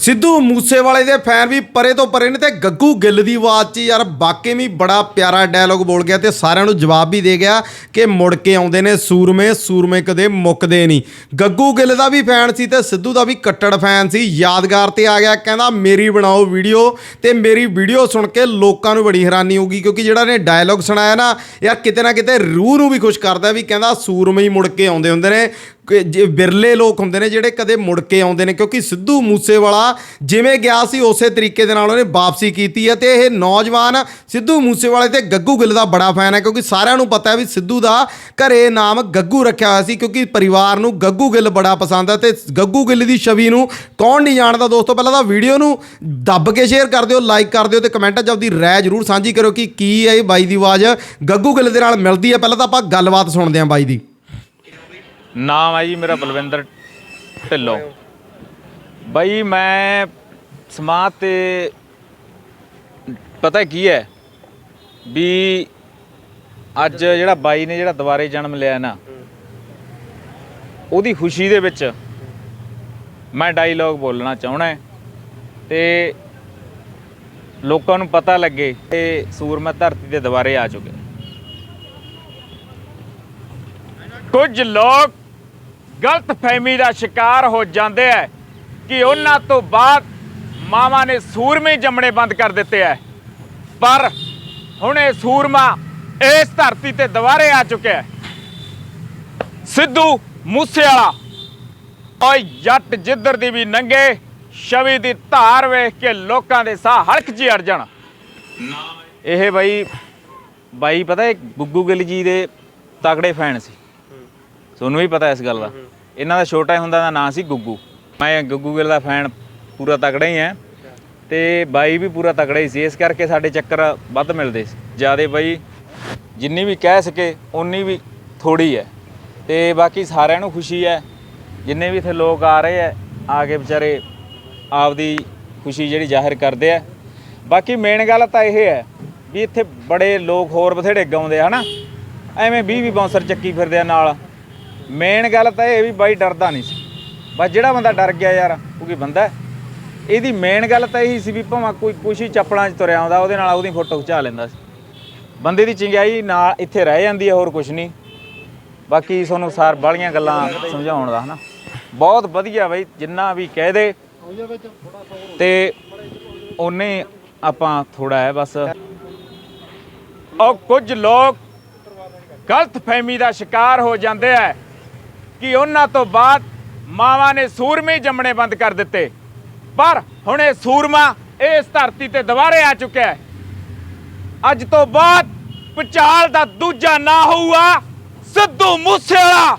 ਸਿੱਧੂ ਮੂਸੇਵਾਲੇ ਦੇ ਫੈਨ ਵੀ ਪਰੇ ਤੋਂ ਪਰੇ ਨੇ ਤੇ ਗੱਗੂ ਗਿੱਲ ਦੀ ਆਵਾਜ਼ 'ਚ ਯਾਰ ਵਾਕਈ ਵੀ ਬੜਾ ਪਿਆਰਾ ਡਾਇਲੋਗ ਬੋਲ ਗਿਆ ਤੇ ਸਾਰਿਆਂ ਨੂੰ ਜਵਾਬ ਵੀ ਦੇ ਗਿਆ ਕਿ ਮੁੜ ਕੇ ਆਉਂਦੇ ਨੇ ਸੂਰਮੇ ਸੂਰਮੇ ਕਦੇ ਮੁੱਕਦੇ ਨਹੀਂ। ਗੱਗੂ ਗਿੱਲ ਦਾ ਵੀ ਫੈਨ ਸੀ ਤੇ ਸਿੱਧੂ ਦਾ ਵੀ ਕੱਟੜ ਫੈਨ ਸੀ। ਯਾਦਗਾਰ ਤੇ ਆ ਗਿਆ, ਕਹਿੰਦਾ ਮੇਰੀ ਬਣਾਓ ਵੀਡੀਓ ਤੇ ਮੇਰੀ ਵੀਡੀਓ ਸੁਣ ਕੇ ਲੋਕਾਂ ਨੂੰ ਬੜੀ ਹੈਰਾਨੀ ਹੋਊਗੀ ਕਿਉਂਕਿ ਜਿਹੜਾ ਨੇ ਡਾਇਲੋਗ ਸੁਣਾਇਆ ਨਾ, ਯਾਰ ਕਿਤੇ ਨਾ ਕਿਤੇ ਰੂਹ ਨੂੰ ਵੀ ਖੁਸ਼ ਕਰਦਾ ਵੀ ਕਹਿੰਦਾ ਸੂਰਮੇ ਹੀ ਮੁੜ ਕੇ ਆਉਂਦੇ ਹੁੰਦੇ ਨੇ। ਕਿ ਜੇ ਬਿਰਲੇ ਲੋਕ ਹੁੰਦੇ ਨੇ ਜਿਹੜੇ ਕਦੇ ਮੁੜ ਕੇ ਆਉਂਦੇ ਨੇ, ਕਿਉਂਕਿ ਸਿੱਧੂ ਮੂਸੇਵਾਲਾ ਜਿਵੇਂ ਗਿਆ ਸੀ, ਉਸੇ ਤਰੀਕੇ ਦੇ ਨਾਲ ਉਹਨੇ ਵਾਪਸੀ ਕੀਤੀ ਹੈ ਤੇ ਇਹ ਨੌਜਵਾਨ ਸਿੱਧੂ ਮੂਸੇਵਾਲੇ ਤੇ ਗੱਗੂ ਗਿੱਲ ਦਾ ਬੜਾ ਫੈਨ ਹੈ, ਕਿਉਂਕਿ ਸਾਰਿਆਂ ਨੂੰ ਪਤਾ ਹੈ ਵੀ ਸਿੱਧੂ ਦਾ ਘਰੇ ਨਾਮ ਗੱਗੂ ਰੱਖਿਆ ਹੋਇਆ ਸੀ, ਕਿਉਂਕਿ ਪਰਿਵਾਰ ਨੂੰ ਗੱਗੂ ਗਿੱਲ ਬੜਾ ਪਸੰਦ ਹੈ ਤੇ ਗੱਗੂ ਗਿੱਲ ਦੀ ਛਵੀ ਨੂੰ ਕੌਣ ਨਹੀਂ ਜਾਣਦਾ ਦੋਸਤੋ? ਪਹਿਲਾਂ ਤਾਂ ਵੀਡੀਓ ਨੂੰ ਦੱਬ ਕੇ ਸ਼ੇਅਰ ਕਰ ਦਿਓ ਲਾਈਕ ਕਰ ਦਿਓ ਤੇ ਕਮੈਂਟਾਂ 'ਚ ਆਪਦੀ ਰਾਏ ਜ਼ਰੂਰ ਸਾਂਝੀ ਕਰੋ ਕਿ ਕੀ ਹੈ ਇਹ ਬਾਈ ਦੀ ਆਵਾਜ਼। ਗੱਗੂ ਗਿੱਲ ਦੇ ਨਾਲ ਮਿਲਦੀ ਹੈ, ਪਹਿਲਾਂ ਤਾਂ ਆਪਾਂ ਗੱਲਬਾਤ ਸੁਣਦੇ ਹਾਂ ਬਾਈ ਦੀ। ਨਾਮ ਹੈ ਜੀ ਮੇਰਾ ਬਲਵਿੰਦਰ ਢਿੱਲੋਂ। ਬਾਈ ਮੈਂ ਸਮਾਜ ਤੇ ਪਤਾ ਕੀ ਹੈ ਵੀ ਅੱਜ ਜਿਹੜਾ ਬਾਈ ਨੇ ਜਿਹੜਾ ਦੁਬਾਰੇ ਜਨਮ ਲਿਆ ਨਾ, ਉਹਦੀ ਖੁਸ਼ੀ ਦੇ ਵਿੱਚ ਮੈਂ ਡਾਇਲੌਗ ਬੋਲਣਾ ਚਾਹਣਾ ਹੈ ਤੇ ਲੋਕਾਂ ਨੂੰ ਪਤਾ ਲੱਗੇ ਕਿ ਸੂਰਮਾ ਧਰਤੀ ਦੇ ਦੁਬਾਰੇ ਆ ਚੁੱਕੇ ਕੁਝ ਲੋਕ ਗਲਤ ਫਹਿਮੀ ਦਾ ਸ਼ਿਕਾਰ ਹੋ ਜਾਂਦੇ ਐ ਕਿ ਉਹਨਾਂ ਤੋਂ ਬਾਅਦ ਮਾਵਾਂ ਨੇ ਸੂਰਮੇ ਜੰਮਣੇ ਬੰਦ ਕਰ ਦਿੱਤੇ ਐ। ਪਰ ਹੁਣ ਇਹ ਸੂਰਮਾ ਇਸ ਧਰਤੀ ਤੇ ਦੁਬਾਰੇ ਆ ਚੁੱਕਿਆ ਹੈ ਸਿੱਧੂ ਮੂਸੇਵਾਲਾ, ਓਏ ਜੱਟ ਜਿੱਧਰ ਦੀ ਵੀ ਨੰਗੇ ਛਵੀ ਦੀ ਧਾਰ ਵੇਖ ਕੇ ਲੋਕਾਂ ਦੇ ਸਾਹ ਹਲਕ ਜੀ ਅੜ ਜਾਣ। ਇਹ ਬਾਈ ਬਾਈ ਪਤਾ ਹੈ ਗੁੱਗੂ ਗਿੱਲ ਜੀ ਦੇ ਤਗੜੇ ਫੈਨ ਸੀ। ਤੁਹਾਨੂੰ ਵੀ ਪਤਾ ਇਸ ਗੱਲ ਦਾ। ਇਹਨਾਂ ਦਾ ਛੋਟਾ ਹੁੰਦਾ ਦਾ ਨਾਂ ਸੀ ਗੁੱਗੂ। ਮੈਂ ਗੁੱਗੂ ਗਿੱਲ ਦਾ ਫੈਨ ਪੂਰਾ ਤਕੜਾ ਹੀ ਹਾਂ। ਤੇ ਬਾਈ ਵੀ ਪੂਰਾ ਤਕੜਾ ਹੀ ਸੀ। ਇਸ ਕਰਕੇ ਸਾਡੇ ਚੱਕਰ ਵੱਧ ਮਿਲਦੇ ਸੀ। ਜਿਆਦੇ ਬਾਈ ਜਿੰਨੀ ਵੀ ਕਹਿ ਸਕੇ ਉਨੀ ਵੀ ਥੋੜੀ ਹੈ। ਤੇ ਬਾਕੀ ਸਾਰਿਆਂ ਨੂੰ ਖੁਸ਼ੀ ਹੈ। ਜਿੰਨੇ ਵੀ ਇੱਥੇ ਲੋਕ ਆ ਰਹੇ ਆ ਆ ਕੇ ਵਿਚਾਰੇ ਆਪਦੀ ਖੁਸ਼ੀ ਜਿਹੜੀ ਜ਼ਾਹਿਰ ਕਰਦੇ ਆ ਬਾਕੀ ਮੇਨ ਗੱਲ ਤਾਂ ਇਹ ਹੈ ਵੀ ਇੱਥੇ ਬੜੇ ਲੋਕ ਹੋਰ ਬਥੇੜੇ ਗਾਉਂਦੇ ਆ ਹਨਾ? ਐਵੇਂ 20 20 ਬਾਉਂਸਰ ਚੱਕੀ ਫਿਰਦੇ ਆ ਨਾਲ। ਮੇਨ ਗੱਲ ਤਾਂ ਇਹ ਵੀ ਬਾਈ ਡਰਦਾ ਨਹੀਂ ਸੀ। ਬਸ ਜਿਹੜਾ ਬੰਦਾ ਡਰ ਗਿਆ ਯਾਰ, ਉਹ ਕੀ ਬੰਦਾ ਇਹਦੀ ਮੇਨ ਗੱਲ ਤਾਂ ਇਹੀ ਸੀ ਵੀ ਭਾਵੇਂ ਕੋਈ ਕੁਛ ਹੀ ਚੱਪਲਾਂ 'ਚ ਤੁਰਿਆ ਆਉਂਦਾ, ਉਹਦੇ ਨਾਲ ਉਹਦੀ ਫੋਟੋ ਖਿਚਾ ਲੈਂਦਾ ਸੀ। ਬੰਦੇ ਦੀ ਚੰਗਿਆਈ ਨਾਲ ਇੱਥੇ ਰਹਿ ਜਾਂਦੀ ਹੈ, ਹੋਰ ਕੁਛ ਨਹੀਂ। ਬਾਕੀ ਤੁਹਾਨੂੰ ਸਾਰ ਬਾਲੀਆਂ ਗੱਲਾਂ ਸਮਝਾਉਣ ਦਾ, ਹਨਾ? ਬਹੁਤ ਵਧੀਆ ਬਈ, ਜਿੰਨਾ ਵੀ ਕਹਿ ਦੇ। ਤੇ ਉਹਨੇ ਆਪਾਂ ਥੋੜਾ ਹੈ ਬਸ। ਉਹ ਕੁਝ ਲੋਕ ਗਲਤ ਫਹਿਮੀ ਦਾ ਸ਼ਿਕਾਰ ਹੋ ਜਾਂਦੇ ਐ ਕਿ ਉਹਨਾਂ ਤੋਂ ਬਾਅਦ ਮਾਵਾਂ ਨੇ ਸੂਰਮੇ ਜੰਮਣੇ ਬੰਦ ਕਰ ਦਿੱਤੇ। ਪਰ ਹੁਣ ਇਹ ਸੂਰਮਾ ਇਸ ਧਰਤੀ ਤੇ ਦੁਬਾਰੇ ਆ ਚੁੱਕਿਆ ਹੈ। ਅੱਜ ਤੋਂ ਬਾਅਦ ਪਚਾਲ ਦਾ ਦੂਜਾ ਨਾਂ ਹੋਊਗਾ, ਸਿੱਧੂ ਮੂਸੇਵਾਲਾ।